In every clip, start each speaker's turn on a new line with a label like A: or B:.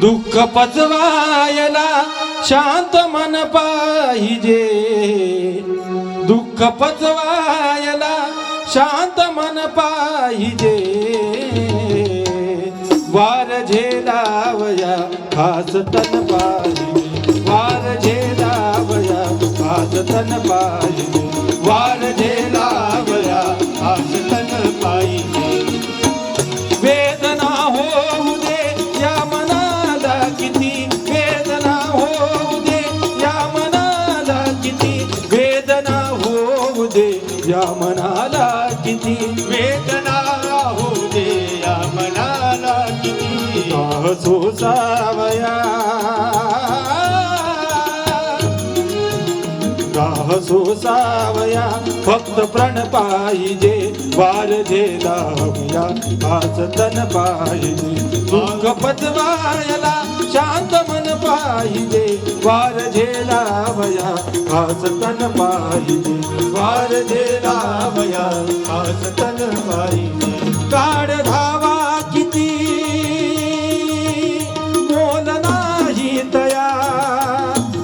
A: दुःख पचवायला शांत मन पाहिजे. दुःख पचवायला शांत मन पाहिजे. वार झेलावया खास तन पाहिजे. वार झेलावया खास तन पाहिजे. वार झे किती वेदना होऊ दे या मनाला किती. सोसावया दाह सोसावया फक्त प्रण पाहिजे वार झेलावया आज तन पाहिजे दुःख पचवायला शांत मन पाहिजे. वार झेलावया खास तन पाहिजे. वार झेलावया खास तन पाहिजे. काढ धावा किती? मोल नाही तया.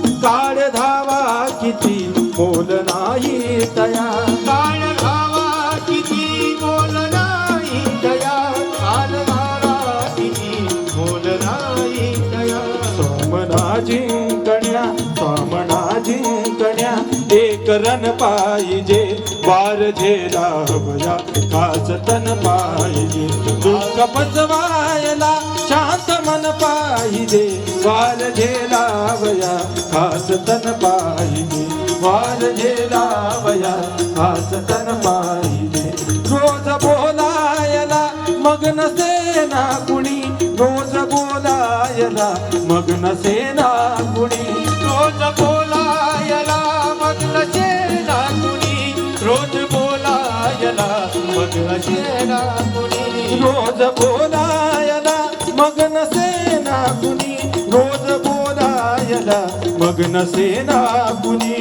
A: काढ धावा किती? मोल नाही तया.
B: काळ
A: जिंकण्या सामना जिंकण्या एक रन पाहिजे. वार झेला झेलावया काच तन पाहिजे. दुःख पचवायला शांत मन पाहिजे. वार झेला झेलावया काच तन पाहिजे. वार झेला झेलावया काच तन पाहिजे. रोज बोलायला मग नसे ना कुणी रोज बोलायला मग नसेना कुणी.
B: रोज बोलायला मग नशेना कुणी. रोज बोलायला मग नशेना कुणी.
A: रोज बोलायला मग नसेना कुणी. रोज बोलायला मग नसेना कुणी.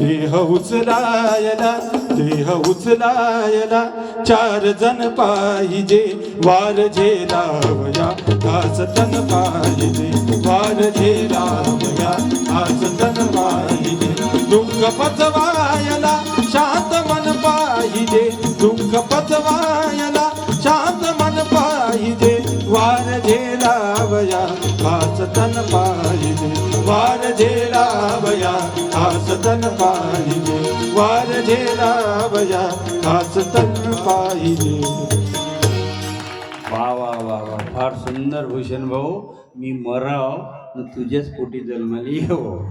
A: देह उचलायला देह उचलायला चार जण पाहिजे. वार झेलावया दास तन पाहिजे. वार झेलावया दास तन पाहिजे. दुःख पचवायला शांत मन पाहिजे. दुःख पचवायला शांत मन पाहिजे. वार झेलावया दास तन पाहिजे. वार झेलावया तन पाहिजे वार झेलावया आज तन पाहिजे
C: वा वा वा वा फार सुंदर भूषण भाऊ. मी मराव तुझ्याच पोटी जन्मली हो.